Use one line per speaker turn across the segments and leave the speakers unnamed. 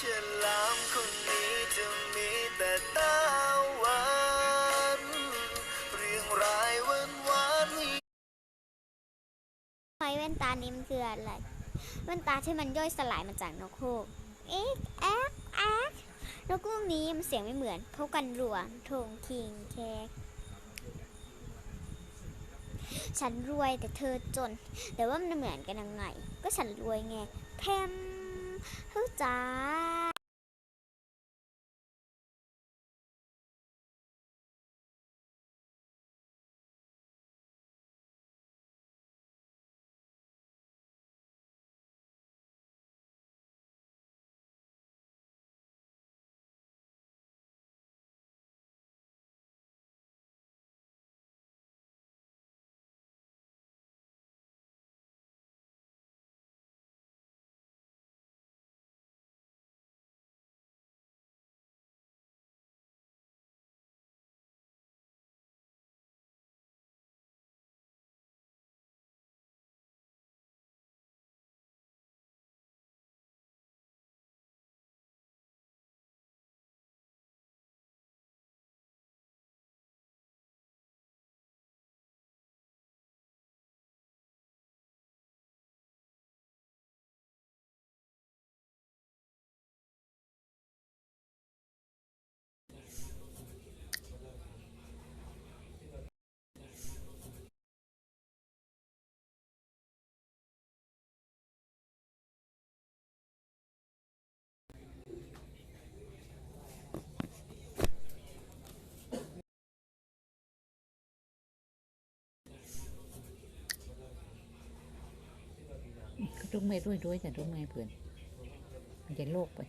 ฉลามคนนี้จะมีแต่ตาหวานเรียงรายวันวานี้
ไอ้แว่นตานี้มันคืออะไรแว่นตาที่มันย่อยสลายมาจากนกฮูกเอ๊ะแอ๊กแอ๊กนกฮูกนี้มันเสียงไม่เหมือนเขากันรัวทงคิงแคกฉันรวยแต่เธอจน แต่ว่ามันเหมือนกันยังไง ก็ฉันรวยไงแพม เฮ้ยจ้า
รุ่งไม่ด้วยด้วยแต่จุกไม่เพื่อนมันจะโลกไป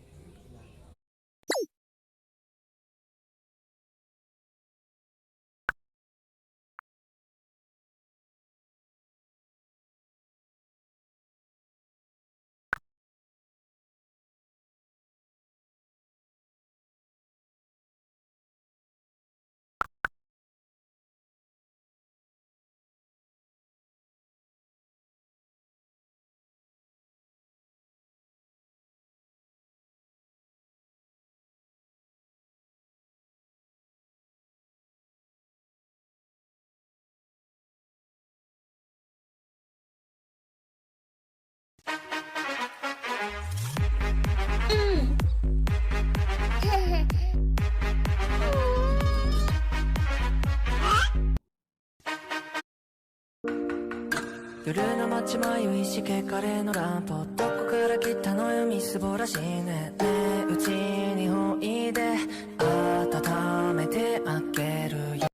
街迷いしけカレーのランプどこから来たのよみすぼらしいね。ねえうちにおいで温めてあげるよ。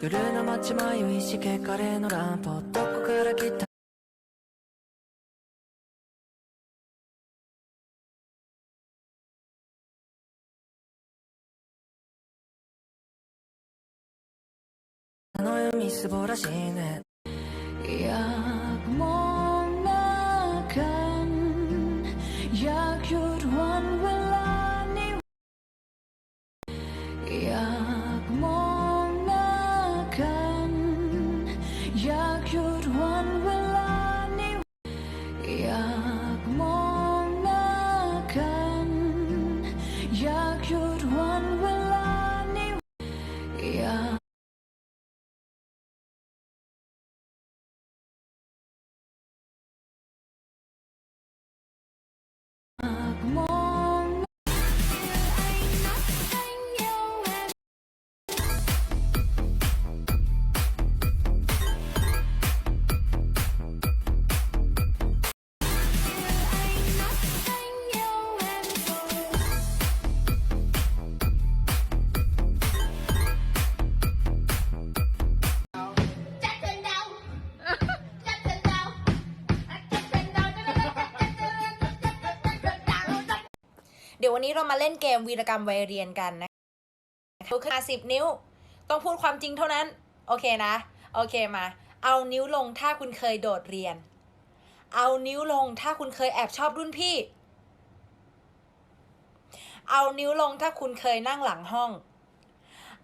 夜の街迷いしけカレーのランプどこから来た？のよみすぼらしいね。อ เดี๋ยววัน
นี้เรามาเล่นเกมวีรกรรมวัยเรียนกันนะดูขึ้นมาสิบนิ้ว ต้องพูดความจริงเท่านั้น โอเคนะ โอเคมา เอานิ้วลงถ้าคุณเคยโดดเรียน เอานิ้วลงถ้าคุณเคยแอบชอบรุ่นพี่ เอานิ้วลงถ้าคุณเคยนั่งหลังห้อง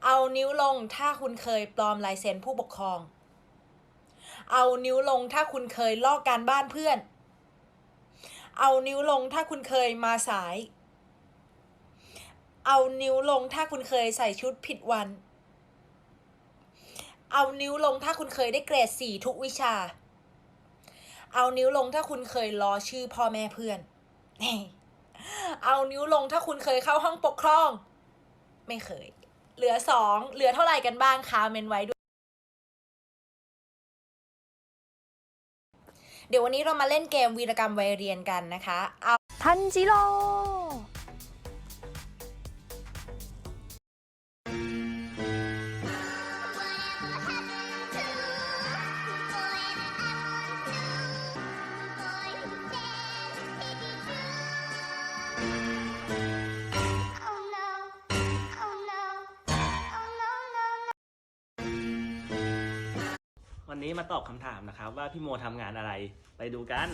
เอานิ้วลงถ้าคุณเคยปลอมลายเซ็นผู้ปกครอง เอานิ้วลงถ้าคุณเคยลอกการบ้านเพื่อน เอานิ้วลงถ้าคุณเคยมาสาย เอานิ้วลงถ้าคุณเคยใส่ชุดผิดวัน เอานิ้วลงถ้าคุณเคยได้เกรดสี่ทุกวิชา เอานิ้วลงถ้าคุณเคยรอชื่อพ่อแม่เพื่อน เอานิ้วลงถ้าคุณเคยเข้าห้องปกครอง ไม่เคย เหลือสองเหลือเท่าไหร่กันบ้างคะเมนไว้ด้วย เดี๋ยววันนี้เรามาเล่นเกมวีรกรรมวัยเรียนกันนะคะ เอา
ทันจิโร่
วันนี้มาตอบคำถามนะครับ ว่าพี่โมทำงานอะไรไปดูกัน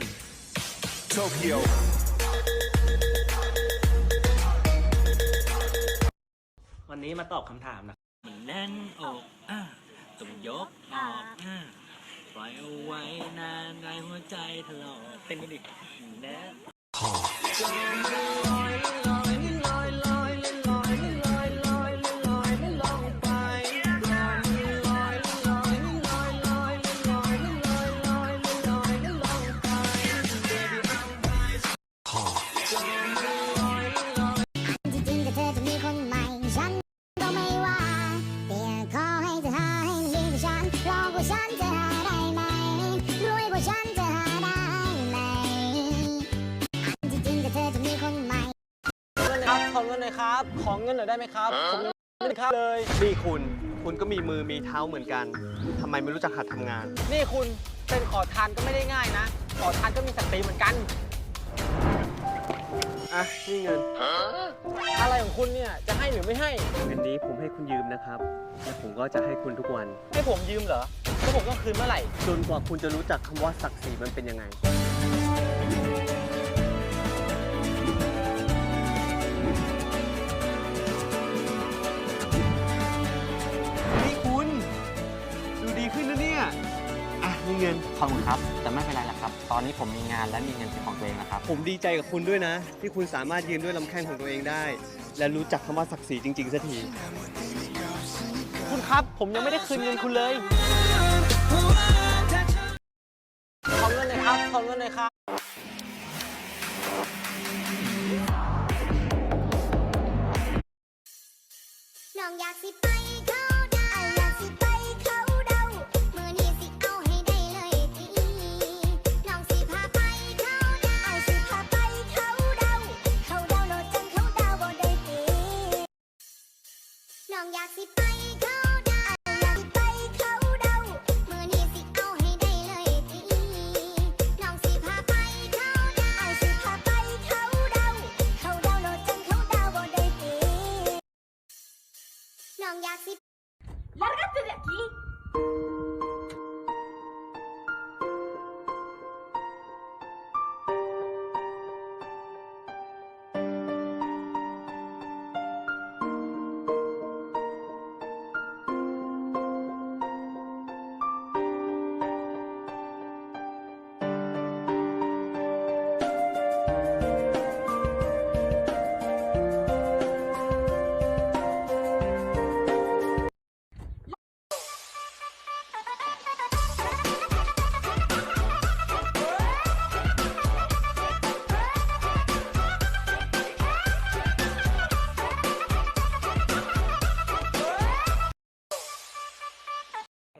Tokyo
วันนี้มาตอบคำถามนะมันแน่นอกอะต้องยกออกอะปล่อยเอาไว้นานในหัวใจทะเลาะเต้นกันดิแน่
เงินห
น่อยครับ ขอเงินหน่อยได้ไหมครับผมยังไม่ได้ครับเลย
นี่คุณ คุณก็มีมือมีเท้าเหมือนกัน ทำไมไม่รู้จักหัดทำงาน
นี่คุณเป็นขอทานก็ไม่ได้ง่ายนะ ขอทานก็มีศักดิ์ศรีเหมือนกัน
อะ นี่เงิน
อะไรของคุณเนี่ยจะให้หรือไม่ให้
เงินนี้ผมให้คุณยืมนะครับ และผมก็จะให้คุณทุกวัน
ให้ผมยืมเหรอแล้วผมต้องคืนเมื่อไหร่
จนกว่าคุณจะรู้จักคำว่าศักดิ์ศรีมันเป็นยังไง เงิน
ขอบคุณครับ แต่ไม่เป็นไรละครับ ตอนนี้ผมมีงานและมีเงินเป็นของตัวเองนะครับ
ผมดีใจกับคุณด้วยนะ ที่คุณสามารถยืนด้วยลำแข้งของตัวเองได้ และรู้จักคำว่าศักดิ์ศรีจริงๆสักที
คุณครับ ผมยังไม่ได้คืนเงินคุณเลย ขอเงินหน่อยครับ ขอเงินหน่อยครับ
น้องอยากสิไป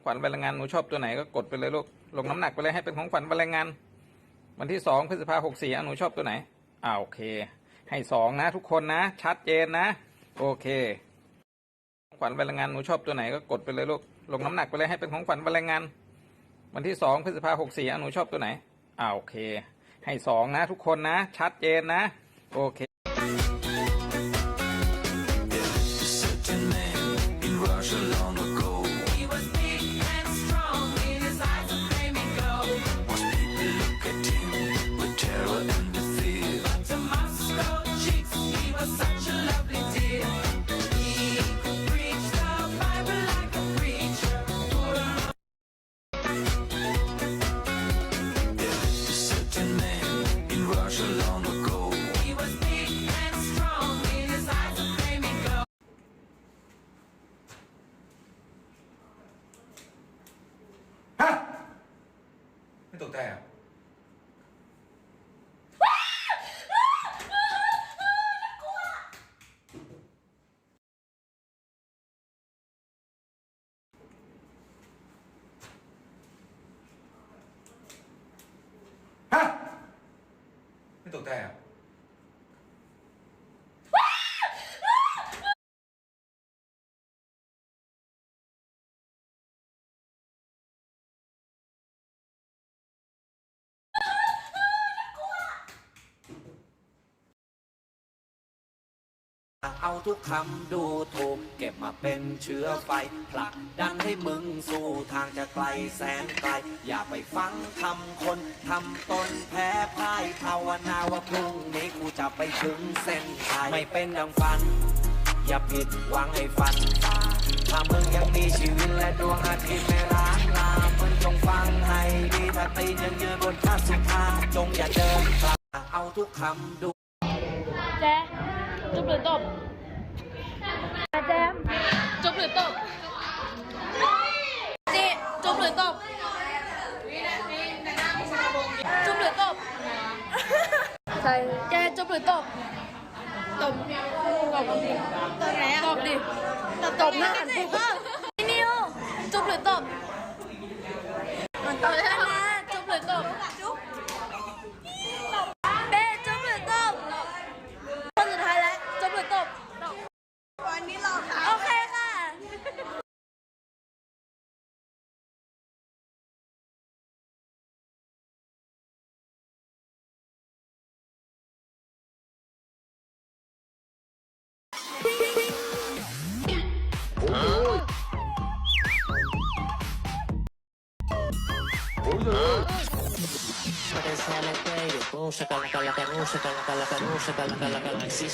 วั
ญวันแรงงานหนูชอบตัวไหนก็กดไปเลยลูกลงน้ำหนักไปเลยให้เป็นของขวัญวันแรงงาน วันที่สองพฤษภาหกสี่หนูชอบตัวไหนอ่าโอเค ให้สองนะ ทุกคนนะ ชัดเจนนะ โอเค ของขวัญวันแรงงานหนูชอบตัวไหนก็กดไปเลยลูกลงน้ำหนักไปเลยให้เป็นของขวัญวันแรงงาน วันที่สองพฤษภาหกสี่หนูชอบตัวไหนอ่าโอเค ให้สองนะ ทุกคนนะ ชัดเจนนะ โอเค
都带啊。
เอาทุกคำดูถูกเก็บมาเป็นเชื้อไฟผลักดันให้มึงสู่ทางจะไกลแสนไกล อย่าไปฟังคำคนทำตนแพ้พ่ายภาวนาว่าพรุ่งนี้กูจะไปถึงเส้นชัยไม่เป็นดังฝัน อย่าผิดหวังให้ฝันถ้ามึงยังมีชีวิตและดวงอาทิตย์ไม่ล้างลามึงจงฟังให้ดีถ้าตีนยังยืนบนท่าสุภาจงอย่าเดินกลับเอาทุกคำดู
แจ จุบหรือตบแจมจุบหรือตบจีจุบหรือตบจุบหรือตบใช่แกจุบหรือตบตบตบดิตบไหนอะตบดิตบหน้าดิพี่นิวจุบหรือตบตบแล้วนะจุบ Boom, shakalaka, laka, boom, shakalaka,
laka, boom, shakalaka, laka, see.